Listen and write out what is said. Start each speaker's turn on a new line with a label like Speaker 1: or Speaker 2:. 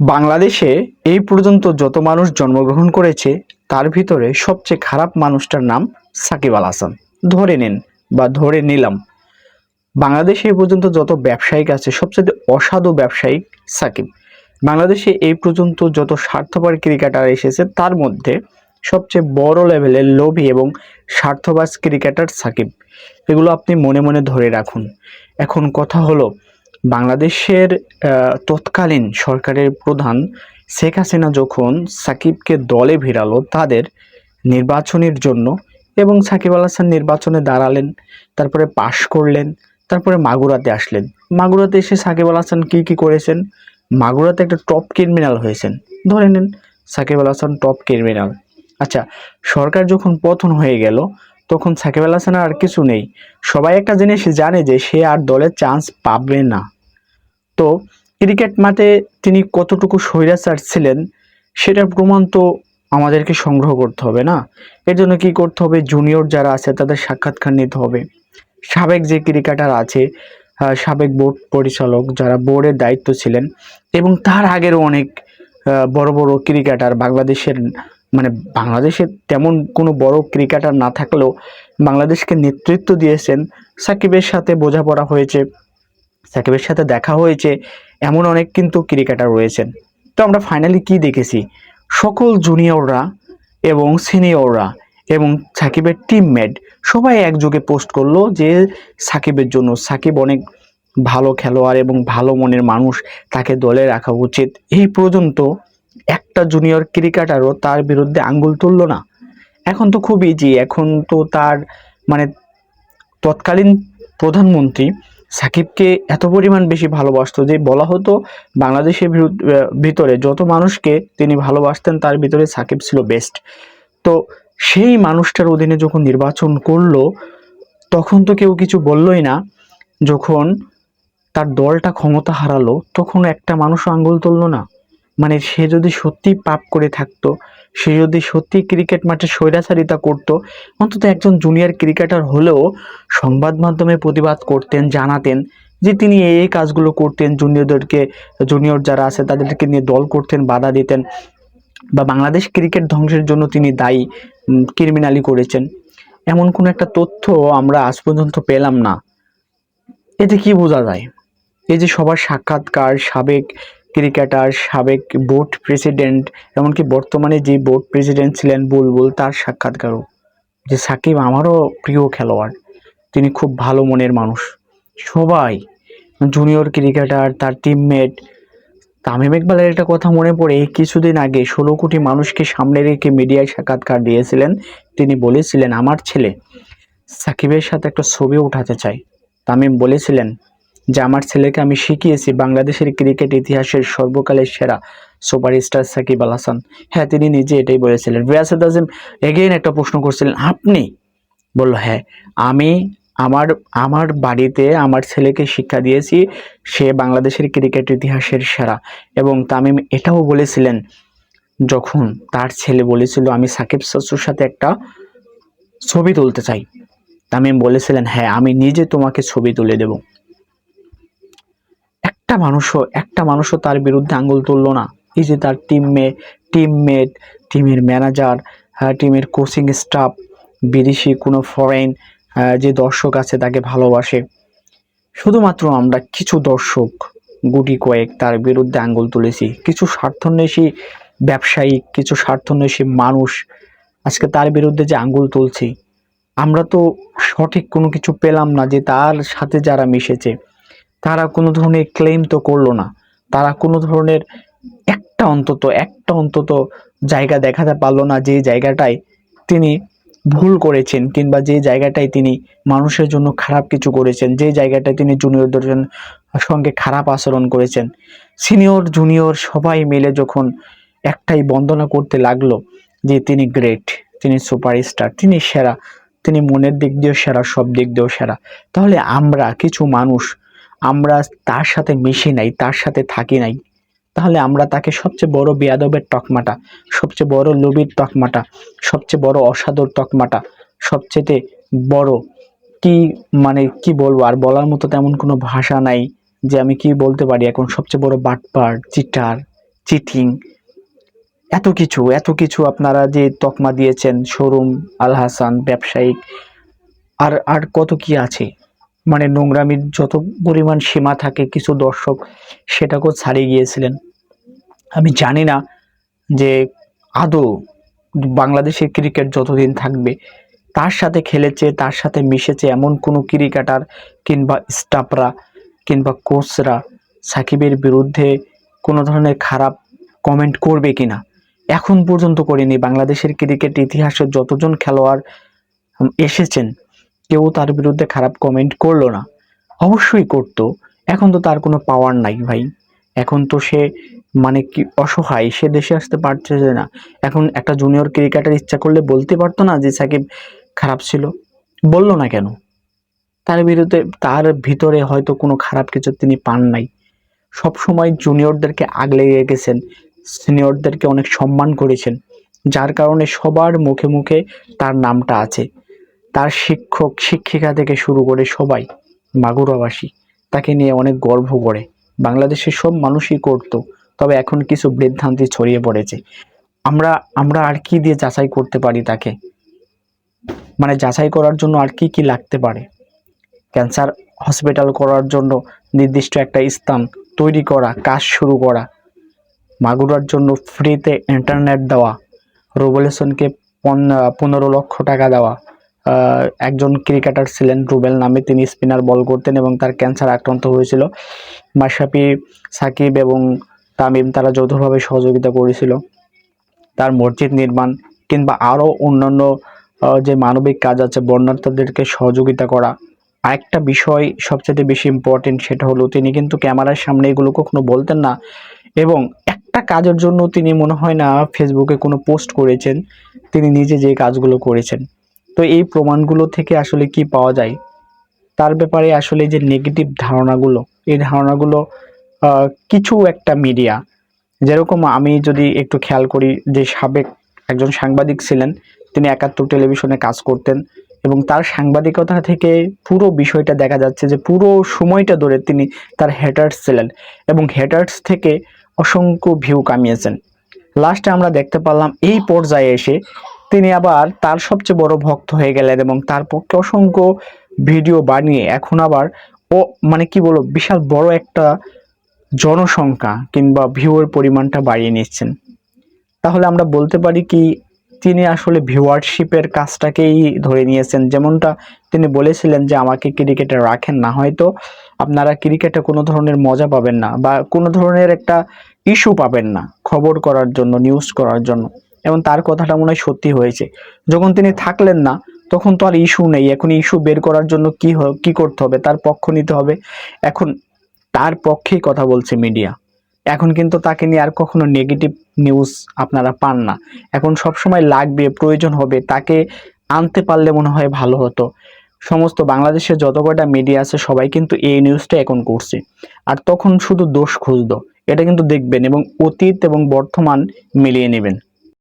Speaker 1: বাংলাদেশে এই পর্যন্ত যত মানুষ জন্মগ্রহণ করেছে, তার ভিতরে সবচেয়ে খারাপ মানুষটার নাম সাকিব আল হাসান। ধরে নিন বা ধরে নিলাম। বাংলাদেশে এই পর্যন্ত যত ব্যবসায়িক আছে, সবচেয়ে অসাধু ব্যবসায়িক সাকিব। বাংলাদেশে এই পর্যন্ত যত স্বার্থপর ক্রিকেটার এসেছে, তার মধ্যে সবচেয়ে বড় লেভেলের লোভী এবং স্বার্থবাজ ক্রিকেটার সাকিব। এগুলো আপনি মনে মনে ধরে রাখুন। এখন কথা হলো বাংলাদেশের তৎকালীন সরকারের প্রধান শেখ হাসিনা যখন সাকিবকে দলে ভিড়ালো তাদের নির্বাচনের জন্য এবং সাকিব আল হাসান নির্বাচনে দাঁড়ালেন, তারপরে পাশ করলেন, তারপরে মাগুরাতে আসলেন। মাগুরাতে এসে সাকিব আল হাসান কী কী করেছেন? মাগুরাতে একটা টপ ক্রিমিনাল হয়েছেন। ধরে নেন, সাকিব আল হাসান টপ ক্রিমিনাল। আচ্ছা সরকার যখন পতন হয়ে গেল তখন সাকিব আল হাসান আর কিছু নেই। সবাই একটা জিনিস জানে যে সে আর দলের চান্স পাবে না। তো ক্রিকেট মাঠে তিনি কতটুকু স্বৈরাচার ছিলেন, সেটার প্রমাণ তো আমাদেরকে সংগ্রহ করতে হবে না। এর জন্য কি করতে হবে? জুনিয়র যারা আছে, তাদের সাক্ষাৎকার নিতে হবে। সাবেক যে ক্রিকেটার আছে সাবেক বোর্ড পরিচালক যারা বোর্ডের দায়িত্ব ছিলেন, এবং তার আগেরও অনেক বড় বড় ক্রিকেটার বাংলাদেশের মানে বাংলাদেশের তেমন কোনো বড় ক্রিকেটার না থাকলেও বাংলাদেশকে নেতৃত্ব দিয়েছেন সাকিবের সাথে বোঝাপড়া হয়েছে, সাকিবের সাথে দেখা হয়েছে, এমন অনেক কিন্তু ক্রিকেটার রয়েছেন। তো আমরা ফাইনালি কি দেখেছি? সকল জুনিয়ররা এবং সিনিয়ররা এবং সাকিবের টিমমেট সবাই একযোগে পোস্ট করল যে সাকিবের জন্য সাকিব অনেক ভালো খেলোয়াড় এবং ভালো মনের মানুষ, তাকে দলে রাখা উচিত। এই পর্যন্ত একটা জুনিয়র ক্রিকেটারও তার বিরুদ্ধে আঙ্গুল তুললো না। এখন তো খুব ইজি এখন তো তার মানে তৎকালীন প্রধানমন্ত্রী সাকিবকে এত পরিমাণ বেশি ভালোবাসতো যে বলা হতো বাংলাদেশের ভিতরে যত মানুষকে তিনি ভালোবাসতেন, তার ভিতরে সাকিব ছিল বেস্ট তো সেই মানুষটার অধীনে যখন নির্বাচন করল, তখন তো কেউ কিছু বললই না। যখন তার দলটা ক্ষমতা হারালো, তখন একটা মানুষও আঙ্গুল তুললো না। মানে সে যদি সত্যি পাপ করে থাকতো, সে যদি সত্যি ক্রিকেট মাঠে স্বৈরাচারিতা করতো, অন্তত একজন জুনিয়র ক্রিকেটার হলেও সংবাদ মাধ্যমে প্রতিবাদ করতেন, জানাতেন যে তিনি এই কাজগুলো করতেন জুনিয়রদেরকে জুনিয়র যারা আছে তাদেরকে নিয়ে দল করতেন, বাধা দিতেন বা বাংলাদেশ ক্রিকেট ধ্বংসের জন্য তিনি দায়ী ক্রিমিনালি করেছেন। এমন কোনো একটা তথ্য আমরা আজ পর্যন্ত পেলাম না। এতে কি বোঝা যায়? এই যে সবার সাক্ষাৎকার, সাবেক ক্রিকেটার, সাবেক বোর্ড প্রেসিডেন্ট, এমনকি বর্তমানে যে বোর্ড প্রেসিডেন্ট ছিলেন বুলবুল, তার সাক্ষাৎকারও। যে সাকিব আমারও প্রিয় খেলোয়াড়, তিনি খুব ভালো মনের মানুষ। সবাই জুনিয়র ক্রিকেটার তার টিমমেট তামিম ইকবালের একটা কথা মনে পড়ে, কিছুদিন আগে ষোলো কোটি মানুষকে সামনে রেখে মিডিয়ায় সাক্ষাৎকার দিয়েছিলেন। তিনি বলেছিলেন, আমার ছেলে সাকিবের সাথে একটা ছবি উঠাতে চাই তামিম বলেছিলেন যে আমার ছেলেকে আমি শিখিয়েছি বাংলাদেশের ক্রিকেট ইতিহাসের সর্বকালের সেরা সুপারস্টার সাকিব আল হাসান। হ্যাঁ তিনি নিজে এটাই বলেছিলেন। রিয়াসেদ আজিম এগেইন একটা প্রশ্ন করছিলেন, আপনি? বলল হ্যাঁ আমি আমার আমার বাড়িতে আমার ছেলেকে শিক্ষা দিয়েছি, সে বাংলাদেশের ক্রিকেট ইতিহাসের সেরা। এবং তামিম এটাও বলেছিলেন, যখন তার ছেলে বলেছিল আমি সাকিব শাশুর সাথে একটা ছবি তুলতে চাই। তামিম বলেছিলেন হ্যাঁ আমি নিজে তোমাকে ছবি তুলে দেব। একটা মানুষও একটা মানুষও তার বিরুদ্ধে আঙ্গুল তুললো না। এই যে তার টিমমে টিমমেট টিমের ম্যানেজার টিমের কোচিং স্টাফ বিদেশি কোনো ফরেন যে দর্শক আছে তাকে ভালোবাসে। শুধুমাত্র আমরা কিছু দর্শক, গুটি কয়েক তার বিরুদ্ধে আঙ্গুল তুলেছি। কিছু স্বার্থন্বেষী ব্যবসায়ী, কিছু স্বার্থন্বেষী মানুষ আজকে তার বিরুদ্ধে যে আঙ্গুল তুলছি, আমরা তো সঠিক কোনো কিছু পেলাম না যে তার সাথে যারা মিশেছে। তারা কোনো ধরনের ক্লেম তো করল না। তারা কোনো ধরনের একটা অন্তত একটা অন্তত জায়গা দেখাতে পারল না যে জায়গাটায় তিনি ভুল করেছেন কিংবা যে জায়গাটায় তিনি মানুষের জন্য খারাপ কিছু করেছেন, যে জায়গাটায় তিনি জুনিয়রদের জন্য সঙ্গে খারাপ আচরণ করেছেন। সিনিয়র জুনিয়র সবাই মিলে যখন একটাই বন্দনা করতে লাগল যে তিনি গ্রেট তিনি সুপারস্টার তিনি সেরা, তিনি মনের দিক দিয়েও সেরা, সব দিক দিয়েও সেরা, তাহলে আমরা কিছু মানুষ আমরা তার সাথে মিশি নাই, তার সাথে থাকি নাই। তাহলে আমরা তাকে সবচেয়ে বড় বেয়াদবের তকমাটা, সবচেয়ে বড় লোভীর তকমাটা, সবচেয়ে বড় অসাধুর তকমাটা সবচেয়ে বড় কি মানে কি বলব? আর বলার মতো তেমন কোনো ভাষা নাই যে আমি কি বলতে পারি এখন। সবচেয়ে বড় বাটপার, চিটার, চিটিং, এত কিছু এত কিছু আপনারা যে তকমা দিয়েছেন, শোরুম, আল হাসান, ব্যবসায়িক, আর আর কত কি আছে? মানে নোংরামির যত পরিমাণ সীমা থাকে কিছু দর্শক সেটাকেও ছাড়িয়ে গিয়েছিলেন। আমি জানি না যে আদৌ বাংলাদেশের ক্রিকেট যতদিন থাকবে, তার সাথে খেলেছে, তার সাথে মিশেছে এমন কোনো ক্রিকেটার কিংবা স্টাফরা কিংবা কোচরা সাকিবের বিরুদ্ধে কোনো ধরনের খারাপ কমেন্ট করবে কিনা? এখন পর্যন্ত করেনি। বাংলাদেশের ক্রিকেট ইতিহাসে যতজন খেলোয়াড় এসেছেন কেউ তার বিরুদ্ধে খারাপ কমেন্ট করল না। অবশ্যই করতো। এখন তো তার কোনো পাওয়ার নাই ভাই। এখন তো সে মানে কি অসহায়, সে দেশে আসতে পারছে যে না। এখন একটা জুনিয়র ক্রিকেটার ইচ্ছা করলে বলতে পারতো না যে সাকিব খারাপ ছিল। বলল না কেন? তার বিরুদ্ধে, তার ভিতরে হয়তো কোনো খারাপ কিছু তিনি পান নাই। সব সময় জুনিয়রদেরকে আগলে গেছেন। সিনিয়রদেরকে অনেক সম্মান করেছেন। যার কারণে সবার মুখে মুখে তার নামটা আছে। তার শিক্ষক, শিক্ষিকা থেকে শুরু করে সবাই মাগুরাবাসী তাকে নিয়ে অনেক গর্ব করে। বাংলাদেশের সব মানুষই করত, তবে এখন কিছু বৃদ্ধান্তি ছড়িয়ে পড়েছে। আমরা আমরা আর কি দিয়ে যাচাই করতে পারি তাকে? মানে যাচাই করার জন্য আর কি কি লাগতে পারে? ক্যান্সার হসপিটাল করার জন্য নির্দিষ্ট একটা স্থান তৈরি করা, কাজ শুরু করা, মাগুরার জন্য ফ্রিতে ইন্টারনেট দেওয়া, রুবেলসনকে পনেরো লক্ষ টাকা দেওয়া একজন ক্রিকেটার ছিলেন রুবেল নামে। তিনি স্পিনার বল করতেন এবং তার ক্যান্সার আক্রান্ত হয়েছিল। মাশরাফি, সাকিব এবং তামিম তারা যৌথভাবে সহযোগিতা করেছিল। তার মসজিদ নির্মাণ কিংবা আরও অন্যান্য যে মানবিক কাজ আছে, বন্যার্থীদেরকে সহযোগিতা করা। আরেকটা বিষয় সবচেয়ে বেশি ইম্পর্টেন্ট সেটা হলো, তিনি কিন্তু ক্যামেরার সামনে এগুলো কখনো বলতেন না এবং একটা কাজের জন্য তিনি মনে হয় না ফেসবুকে কোনো পোস্ট করেছেন। তিনি নিজে যে কাজগুলো করেছেন। তো এই প্রমাণগুলো থেকে আসলে কি পাওয়া যায়? তার ব্যাপারে আসলে যে নেগেটিভ ধারণাগুলো, এই ধারণাগুলো কিছু একটা মিডিয়া যেরকম আমি যদি একটু খেয়াল করি যে সাবেক একজন সাংবাদিক ছিলেন, তিনি একাত্তর টেলিভিশনে কাজ করতেন এবং তার সাংবাদিকতা থেকে পুরো বিষয়টা দেখা যাচ্ছে যে পুরো সময়টা ধরে তিনি তার হেটার্স ছিলেন এবং হেটার্স থেকে অসংখ্য ভিউ কামিয়েছেন। লাস্টে আমরা দেখতে পারলাম এই পর্যায়ে এসে তিনি আবার তার সবচেয়ে বড় ভক্ত হয়ে গেলেন এবং তার পক্ষে অসংখ্য ভিডিও বানিয়ে এখন আবার ও মানে কি বলব, বিশাল বড় একটা জনসংখ্যা কিংবা ভিউয়ের পরিমাণটা বাড়িয়ে নিচ্ছেন। তাহলে আমরা বলতে পারি কি, তিনি আসলে ভিউয়ারশিপের কাজটাকেই ধরে নিয়েছেন। যেমনটা তিনি বলেছিলেন যে, আমাকে ক্রিকেটে রাখেন না। হয়তো আপনারা ক্রিকেটে কোনো ধরনের মজা পাবেন না বা কোনো ধরনের একটা ইস্যু পাবেন না খবর করার জন্য নিউজ করার জন্য। এবং তার কথাটা মনে হয় সত্যি হয়েছে। যখন তিনি থাকলেন না, তখন তো আর ইস্যু নেই। এখন ইস্যু বের করার জন্য কি কি করতে হবে? তার পক্ষ নিতে হবে। এখন তার পক্ষেই কথা বলছে মিডিয়া এখন কিন্তু তাকে নিয়ে আর কখনো নেগেটিভ নিউজ আপনারা পান না। এখন সব সময় লাগবে, প্রয়োজন হবে। তাকে আনতে পারলে মনে হয় ভালো হতো। সমস্ত বাংলাদেশের যত কয়টা মিডিয়া আছে, সবাই কিন্তু এই নিউজটা এখন করছে। আর তখন শুধু দোষ খুঁজতো। এটা কিন্তু দেখবেন এবং অতীত এবং বর্তমান মিলিয়ে নেবেন।